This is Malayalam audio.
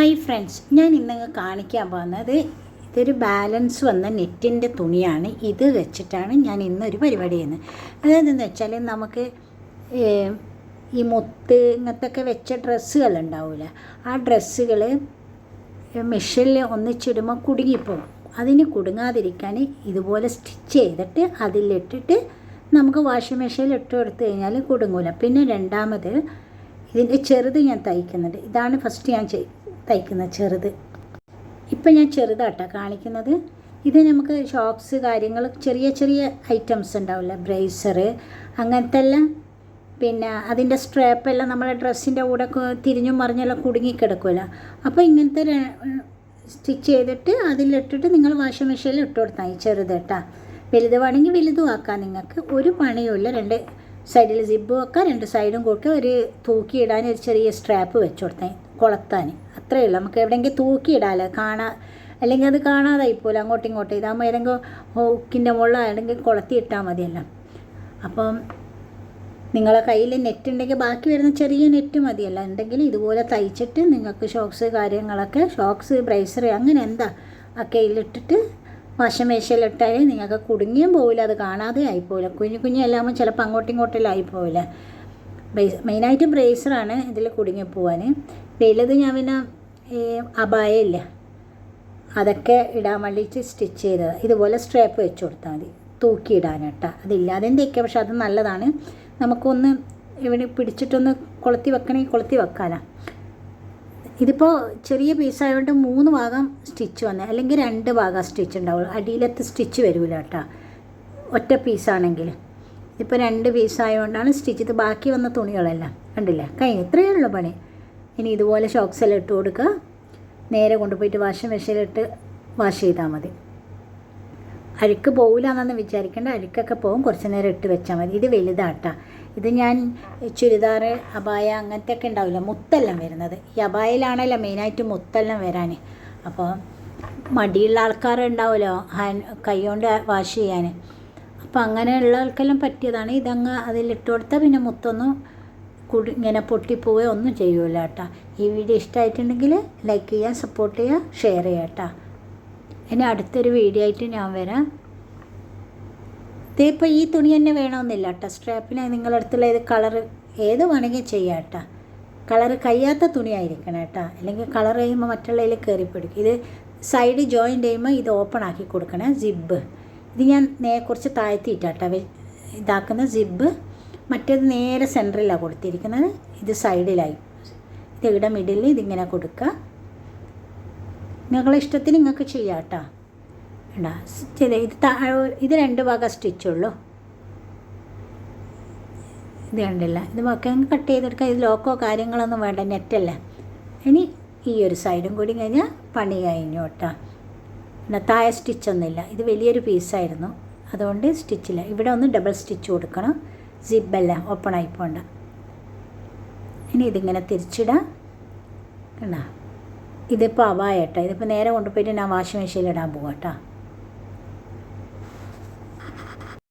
ഹായ് ഫ്രണ്ട്സ് ഞാൻ ഇന്ന് കാണിക്കാൻ പോകുന്നത് ഇതൊരു ബാലൻസ് വന്ന നെറ്റിന്റെ തുണിയാണ്. ഇത് വെച്ചിട്ടാണ് ഞാൻ ഇന്നൊരു പരിപാടി ചെയ്യുന്നത്. അതെന്തെന്ന് വെച്ചാൽ നമുക്ക് ഈ മുത്ത് ഇങ്ങനത്തെ ഒക്കെ വെച്ച ഡ്രസ്സുകൾ ഉണ്ടാവില്ല ആ ഡ്രസ്സുകൾ മെഷീനിൽ ഒന്നിച്ചിടുമ്പോൾ കുടുങ്ങിപ്പോകും അതിന് കുടുങ്ങാതിരിക്കാൻ ഇതുപോലെ സ്റ്റിച്ച് ചെയ്തിട്ട് അതിലിട്ടിട്ട് നമുക്ക് വാഷിംഗ് മെഷീനിൽ ഇട്ട് കൊടുത്തു കഴിഞ്ഞാൽ കുടുങ്ങൂല. പിന്നെ രണ്ടാമത് ഇതിന്റെ ചെറുത് ഞാൻ തയ്ക്കുന്നുണ്ട് ഇതാണ് ഫസ്റ്റ് ഞാൻ ചെയ് തയ്ക്കുന്നത് ചെറുത്. ഇപ്പം ഞാൻ ചെറുതാട്ടാ കാണിക്കുന്നത്. ഇത് നമുക്ക് ഷോക്സ് കാര്യങ്ങൾ ചെറിയ ചെറിയ ഐറ്റംസ് ഉണ്ടാവില്ല? ബ്രേസറ് അങ്ങനത്തെ എല്ലാം പിന്നെ അതിന്റെ സ്ട്രാപ്പെല്ലാം നമ്മളെ ഡ്രസ്സിന്റെ കൂടെ തിരിഞ്ഞും മറിഞ്ഞെല്ലാം കുടുങ്ങിക്കിടക്കുമല്ലോ അപ്പോൾ ഇങ്ങനത്തെ സ്റ്റിച്ച് ചെയ്തിട്ട് അതിലിട്ടിട്ട് നിങ്ങൾ വാഷിംഗ് മെഷീനിൽ ഇട്ട് കൊടുത്താൽ ചെറുത് കേട്ടാ വലുത് വേണമെങ്കിൽ വലുതും ആക്കാം നിങ്ങൾക്ക്. ഒരു പണിയുമില്ല രണ്ട് സൈഡിൽ സിബും വെക്കാം രണ്ട് സൈഡും കൊടുക്കുക ഒരു തൂക്കിയിടാൻ ഒരു ചെറിയ സ്ട്രാപ്പ് വെച്ച് കൊടുത്താൽ കൊളത്താൻ അത്രയേ ഉള്ളൂ. നമുക്ക് എവിടെയെങ്കിലും തൂക്കിയിടാമല്ലോ കാണാ അല്ലെങ്കിൽ അത് കാണാതായി പോലെ അങ്ങോട്ടും ഇങ്ങോട്ടും. ഇതാകുമ്പോൾ ഏതെങ്കിലും ഹോക്കിന്റെ മുകളിൽ ആണെങ്കിൽ കൊളത്തി ഇട്ടാൽ മതിയല്ലോ. അപ്പം നിങ്ങളെ കയ്യിൽ നെറ്റ് ഉണ്ടെങ്കിൽ ബാക്കി വരുന്ന ചെറിയ നെറ്റ് മതിയല്ല. ഉണ്ടെങ്കിൽ ഇതുപോലെ തയ്ച്ചിട്ട് നിങ്ങൾക്ക് ഷോക്സ് കാര്യങ്ങളൊക്കെ ഷോക്സ് ബ്രേസർ അങ്ങനെ എന്താ ഒക്കെ ഇതിലിട്ടിട്ട് വശമേശയിലിട്ടാൽ നിങ്ങൾക്ക് കുടുങ്ങിയും പോവില്ല. അത് കാണാതെ ആയിപ്പോവില്ല. കുഞ്ഞു കുഞ്ഞു എല്ലാമ്പോൾ ചിലപ്പോൾ അങ്ങോട്ടും ഇങ്ങോട്ടും ആയിപ്പോവില്ല. ബ്രേസ് മെയിനായിട്ട് ബ്രേസറാണ് ഇതിൽ കുടുങ്ങി പോവാൻ വലുത് ഞാൻ പിന്നെ ഈ അബായയില്ല? അതൊക്കെ ഇടാൻ വേണ്ടിയിട്ട് സ്റ്റിച്ച് ചെയ്തത്. ഇതുപോലെ സ്ട്രാപ്പ് വെച്ച് കൊടുത്താൽ മതി. തൂക്കിയിടാൻ കേട്ടോ അതില്ലാതെയും തയ്ക്കാം പക്ഷെ അത് നല്ലതാണ്. നമുക്കൊന്ന് ഇവിടെ പിടിച്ചിട്ടൊന്ന് കൊളുത്തി വെക്കണമെങ്കിൽ കൊളുത്തി വെക്കാനാണ് ഇതിപ്പോൾ ചെറിയ പീസായതുകൊണ്ട് മൂന്ന് ഭാഗം സ്റ്റിച്ച് വന്നേ. അല്ലെങ്കിൽ രണ്ട് ഭാഗം സ്റ്റിച്ച് ഉണ്ടാവുള്ളൂ. അടിയിലത്തെ സ്റ്റിച്ച് വരില്ല കേട്ടോ ഒറ്റ പീസാണെങ്കിൽ ഇപ്പോൾ രണ്ട് പീസായതുകൊണ്ടാണ് സ്റ്റിച്ച് ഇത് ബാക്കി വന്ന തുണികളെല്ലാം. കണ്ടില്ല? കഴിഞ്ഞു. ഇത്രയേ ഉള്ളൂ പണി. ഇനി ഇതുപോലെ ഷോക്സ് എല്ലാം ഇട്ട് കൊടുക്കുക. നേരെ കൊണ്ടുപോയിട്ട് വാഷിംഗ് മെഷീനിലിട്ട് വാഷ് ചെയ്താൽ മതി. അഴുക്ക് പോകില്ല എന്നൊന്നും വിചാരിക്കേണ്ട അഴുക്കൊക്കെ പോകും. കുറച്ച് നേരം ഇട്ട് വെച്ചാൽ മതി. ഇത് വലുതാട്ടാ. ഇത് ഞാൻ ചുരിദാർ അബായ അങ്ങനത്തെ ഒക്കെ ഉണ്ടാവില്ല? മുത്തെല്ലാം വരുന്നത്. ഈ അബായയിലാണല്ലോ മെയിനായിട്ട് മുത്തെല്ലാം വരാൻ അപ്പോൾ മടിയുള്ള ആൾക്കാരുണ്ടാവുമല്ലോ ഹാൻഡ് കൈകൊണ്ട് വാഷ് ചെയ്യാൻ അപ്പോൾ അങ്ങനെയുള്ള ആൾക്കെല്ലാം പറ്റിയതാണ്. ഇതങ്ങ് അതിലിട്ട് കൊടുത്താൽ പിന്നെ മുത്തൊന്നും കുടി ഇങ്ങനെ പൊട്ടിപ്പോവുകയോ ഒന്നും ചെയ്യൂല കേട്ടോ. ഈ വീഡിയോ ഇഷ്ടമായിട്ടുണ്ടെങ്കിൽ ലൈക്ക് ചെയ്യുക സപ്പോർട്ട് ചെയ്യുക ഷെയർ ചെയ്യുക കേട്ടോ. ഇനി അടുത്തൊരു വീഡിയോ ആയിട്ട് ഞാൻ വരാം. ഇതിപ്പോൾ ഈ തുണി തന്നെ വേണമെന്നില്ല കേട്ടോ. സ്ട്രാപ്പിന് നിങ്ങളുടെ അടുത്തുള്ള ഏത് കളറ് ഏത് വേണമെങ്കിൽ ചെയ്യാം കളറ് കഴിയാത്ത തുണി ആയിരിക്കണം കേട്ടോ. അല്ലെങ്കിൽ കളർ ചെയ്യുമ്പോൾ മറ്റുള്ളതിൽ കയറി പിടിക്കും. ഇത് സൈഡ് ജോയിന്റ് ചെയ്യുമ്പോൾ ഇത് ഓപ്പൺ ആക്കി കൊടുക്കണേ സിബ് ഇത് ഞാൻ നേ കുറച്ച് താഴ്ത്തിയിട്ടാട്ടോ ഇതാക്കുന്ന സിബ് മറ്റേത് നേരെ സെന്ററിലാണ് കൊടുത്തിരിക്കുന്നത്. ഇത് സൈഡിലായി ഇത് ഇവിടെ മിഡിൽ ഇതിങ്ങനെ കൊടുക്കുക. നിങ്ങളെ ഇഷ്ടത്തിന് നിങ്ങൾക്ക് ചെയ്യാം കേട്ടോ ഇത് ഇത് രണ്ട് ഭാഗം സ്റ്റിച്ചുള്ളൂ ഇത് കണ്ടില്ല. ഇത് ഒക്കെ കട്ട് ചെയ്തെടുക്കാം ഇത് ലോക്കോ കാര്യങ്ങളൊന്നും വേണ്ട. നെറ്റല്ല ഇനി ഈ ഒരു സൈഡും കൂടി കഴിഞ്ഞാൽ പണി കഴിഞ്ഞു കേട്ടോ പിന്നെ താഴെ സ്റ്റിച്ചൊന്നുമില്ല ഇത് വലിയൊരു പീസായിരുന്നു അതുകൊണ്ട് സ്റ്റിച്ചില്ല ഇവിടെ ഒന്ന് ഡബിൾ സ്റ്റിച്ച് കൊടുക്കണം. സിബല്ല ഓപ്പൺ ആയി പോണ്ട. ഇനി ഇതിങ്ങനെ തിരിച്ചിടാം. കണ്ടോ? ഇതിപ്പോൾ അവായ കേട്ടോ. ഇതിപ്പോൾ നേരെ കൊണ്ടുപോയിട്ട് ഞാൻ വാഷിംഗ് മെഷീനിൽ ഇടാൻ പോകാം കേട്ടോ.